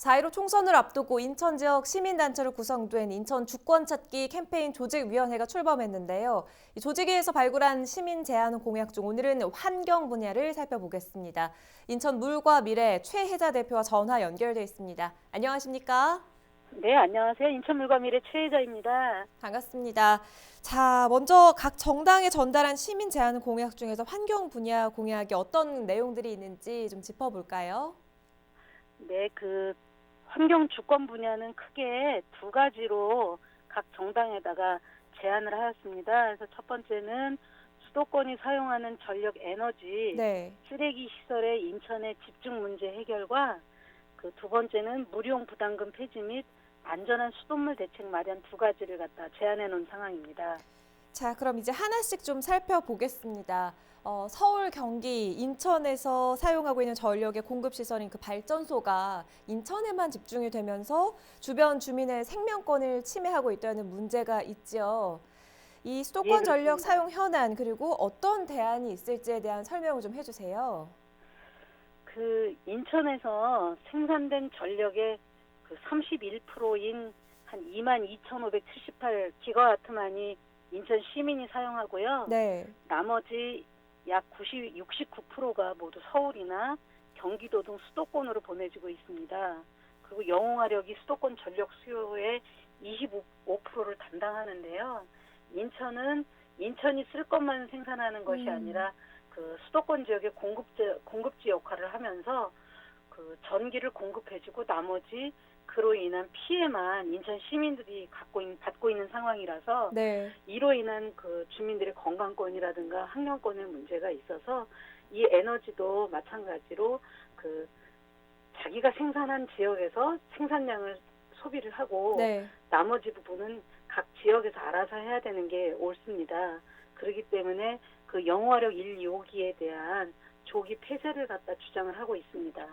4.15 총선을 앞두고 인천 지역 시민단체로 구성된 인천 주권 찾기 캠페인 조직위원회가 출범했는데요. 이 조직위에서 발굴한 시민 제안 공약 중 오늘은 환경 분야를 살펴보겠습니다. 인천 물과 미래 최혜자 대표와 전화 연결돼 있습니다. 안녕하십니까? 네, 안녕하세요. 인천물과미래 최혜자입니다. 반갑습니다. 자, 먼저 각 정당에 전달한 시민 제안 공약 중에서 환경 분야 공약이 어떤 내용들이 있는지 좀 짚어볼까요? 네, 그 환경 주권 분야는 크게 두 가지로 각 정당에다가 제안을 하였습니다. 그래서 첫 번째는 수도권이 사용하는 전력 에너지 네. 쓰레기 시설의 인천의 집중 문제 해결과 그 두 번째는 무료용 부담금 폐지 및 안전한 수돗물 대책 마련 두 가지를 갖다 제안해 놓은 상황입니다. 자, 그럼 이제 하나씩 좀 살펴보겠습니다. 어, 서울, 경기, 인천에서 사용하고 있는 전력의 공급 시설인 그 발전소가 인천에만 집중이 되면서 주변 주민의 생명권을 침해하고 있다는 문제가 있죠. 이 수도권 예, 전력 그렇습니다. 사용 현안 그리고 어떤 대안이 있을지에 대한 설명을 좀 해주세요. 그 인천에서 생산된 전력의 그 31%인 한 22,578 기가와트만이 인천 시민이 사용하고요. 네, 나머지 약 90, 69%가 모두 서울이나 경기도 등 수도권으로 보내지고 있습니다. 그리고 영웅화력이 수도권 전력 수요의 25%를 담당하는데요. 인천은 인천이 쓸 것만 생산하는 것이 음. 아니라 그 수도권 지역의 공급지, 공급지 역할을 하면서 그 전기를 공급해주고 나머지 그로 인한 피해만 인천 시민들이 갖고 있, 받고 있는 상황이라서 네, 이로 인한 그 주민들의 건강권이라든가 학령권의 문제가 있어서 이 에너지도 마찬가지로 그 자기가 생산한 지역에서 생산량을 소비를 하고 네. 나머지 부분은 각 지역에서 알아서 해야 되는 게 옳습니다. 그렇기 때문에 그 영화력 1, 2호기에 대한 조기 폐쇄를 갖다 주장을 하고 있습니다.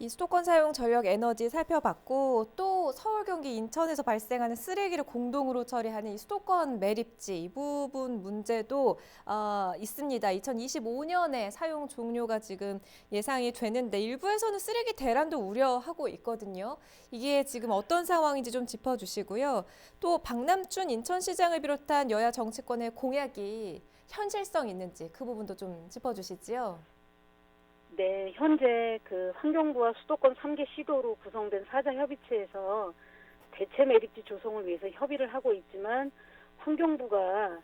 이 수도권 사용 전력 에너지 살펴봤고 또 서울, 경기, 인천에서 발생하는 쓰레기를 공동으로 처리하는 이 수도권 매립지 이 부분 문제도 어, 있습니다. 2025년에 사용 종료가 지금 예상이 되는데 일부에서는 쓰레기 대란도 우려하고 있거든요. 이게 지금 어떤 상황인지 좀 짚어주시고요. 또 박남춘 인천시장을 비롯한 여야 정치권의 공약이 현실성 있는지 그 부분도 좀 짚어주시지요. 네, 현재 그 환경부와 수도권 3개 시도로 구성된 사자협의체에서 대체 매립지 조성을 위해서 협의를 하고 있지만 환경부가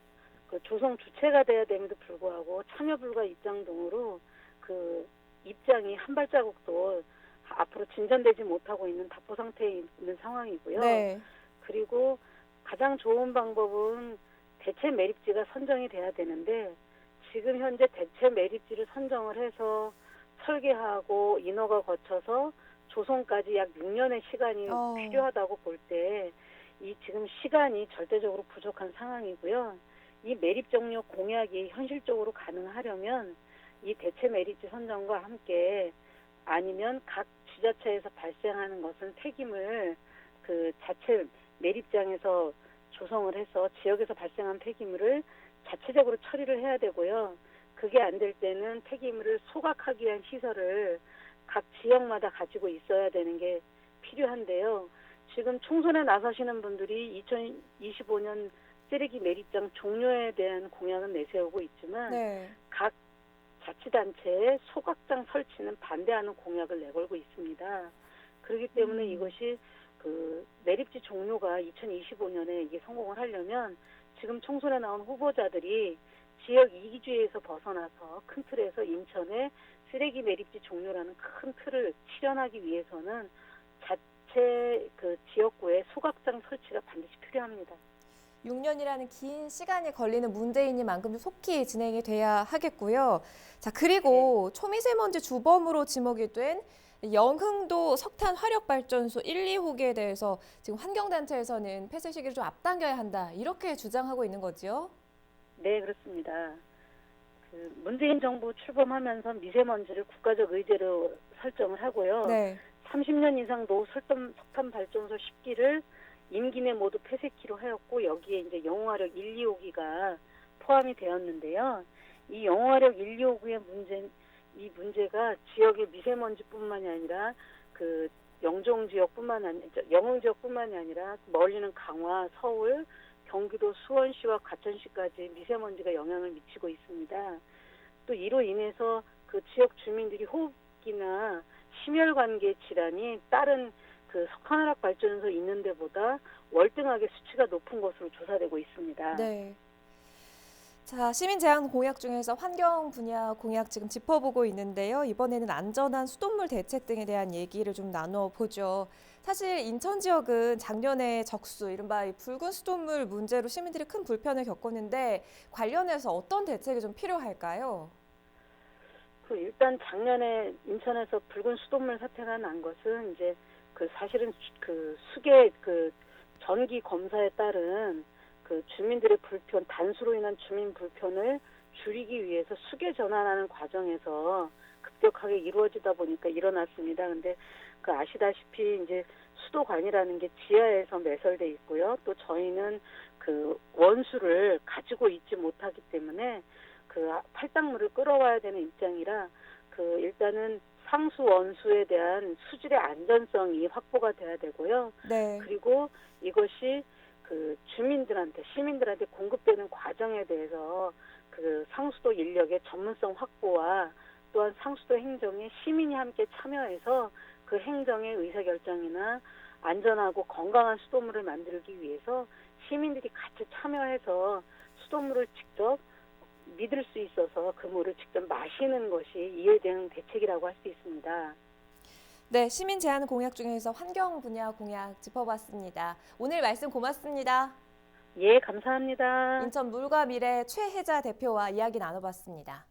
그 조성 주체가 돼야 됨에도 불구하고 참여 불가 입장 등으로 그 입장이 한 발자국도 앞으로 진전되지 못하고 있는 답보 상태에 있는 상황이고요. 네. 그리고 가장 좋은 방법은 대체 매립지가 선정이 돼야 되는데 지금 현재 대체 매립지를 선정을 해서 설계하고 인허가 거쳐서 조성까지 약 6년의 시간이 어. 필요하다고 볼 때 이 지금 시간이 절대적으로 부족한 상황이고요. 이 매립 종료 공약이 현실적으로 가능하려면 이 대체 매립지 선정과 함께 아니면 각 지자체에서 발생하는 것은 폐기물 그 자체 매립장에서 조성을 해서 지역에서 발생한 폐기물을 자체적으로 처리를 해야 되고요. 그게 안 될 때는 폐기물을 소각하기 위한 시설을 각 지역마다 가지고 있어야 되는 게 필요한데요. 지금 총선에 나서시는 분들이 2025년 쓰레기 매립장 종료에 대한 공약은 내세우고 있지만 네. 각 자치단체의 소각장 설치는 반대하는 공약을 내걸고 있습니다. 그렇기 때문에 음. 이것이 그 매립지 종료가 2025년에 이게 성공을 하려면 지금 총선에 나온 후보자들이 지역 이기주의에서 벗어나서 큰 틀에서 인천의 쓰레기 매립지 종료라는 큰 틀을 실현하기 위해서는 자체 그 지역구의 소각장 설치가 반드시 필요합니다. 6년이라는 긴 시간이 걸리는 문제이니 만큼 좀 속히 진행이 돼야 하겠고요. 자, 그리고 초미세먼지 주범으로 지목이 된 영흥도 석탄 화력 발전소 1, 2호기에 대해서 지금 환경단체에서는 폐쇄 시기를 좀 앞당겨야 한다. 이렇게 주장하고 있는 거지요. 네, 그렇습니다. 그 문재인 정부 출범하면서 미세먼지를 국가적 의제로 설정을 하고요. 네. 30년 이상 노후 설탄, 석탄 발전소 10기를 임기 내 모두 폐쇄키로 하였고 여기에 이제 영화력 1, 2호기가 포함이 되었는데요. 이 영화력 1, 2호기의 문제 이 문제가 지역의 미세먼지뿐만이 아니라 그 영종 지역뿐만 아니라 영흥 지역뿐만이 아니라 멀리는 강화, 서울, 경기도 수원시와 과천시까지 미세먼지가 영향을 미치고 있습니다. 또 이로 인해서 그 지역 주민들이 호흡기나 심혈관계 질환이 다른 그 석탄화력 발전소 있는 데보다 월등하게 수치가 높은 것으로 조사되고 있습니다. 네. 자, 시민 제한 공약 중에서 환경 분야 공약 지금 짚어보고 있는데요. 이번에는 안전한 수돗물 대책 등에 대한 얘기를 좀 나눠 보죠. 사실 인천 지역은 작년에 적수, 이른바 이 붉은 수돗물 문제로 시민들이 큰 불편을 겪었는데 관련해서 어떤 대책이 좀 필요할까요? 그 일단 작년에 인천에서 붉은 수돗물 사태가 난 것은 이제 그 사실은 수- 그 수계 그 전기 검사에 따른 그 주민들의 불편 단수로 인한 주민 불편을 줄이기 위해서 수계 전환하는 과정에서 급격하게 이루어지다 보니까 일어났습니다. 근데 그 아시다시피 이제 수도관이라는 게 지하에서 매설돼 있고요. 또 저희는 그 원수를 가지고 있지 못하기 때문에 그 탈당물을 끌어와야 되는 입장이라 그 일단은 상수 원수에 대한 수질의 안전성이 확보가 돼야 되고요. 네. 그리고 이것이 그 주민들한테 시민들한테 공급되는 과정에 대해서 그 상수도 인력의 전문성 확보와 또한 상수도 행정에 시민이 함께 참여해서 그 행정의 의사결정이나 안전하고 건강한 수돗물을 만들기 위해서 시민들이 같이 참여해서 수돗물을 직접 믿을 수 있어서 그 물을 직접 마시는 것이 이에 대한 대책이라고 할 수 있습니다. 네, 시민 제한 공약 중에서 환경 분야 공약 짚어봤습니다. 오늘 말씀 고맙습니다. 예, 감사합니다. 인천 물과 미래 최혜자 대표와 이야기 나눠봤습니다.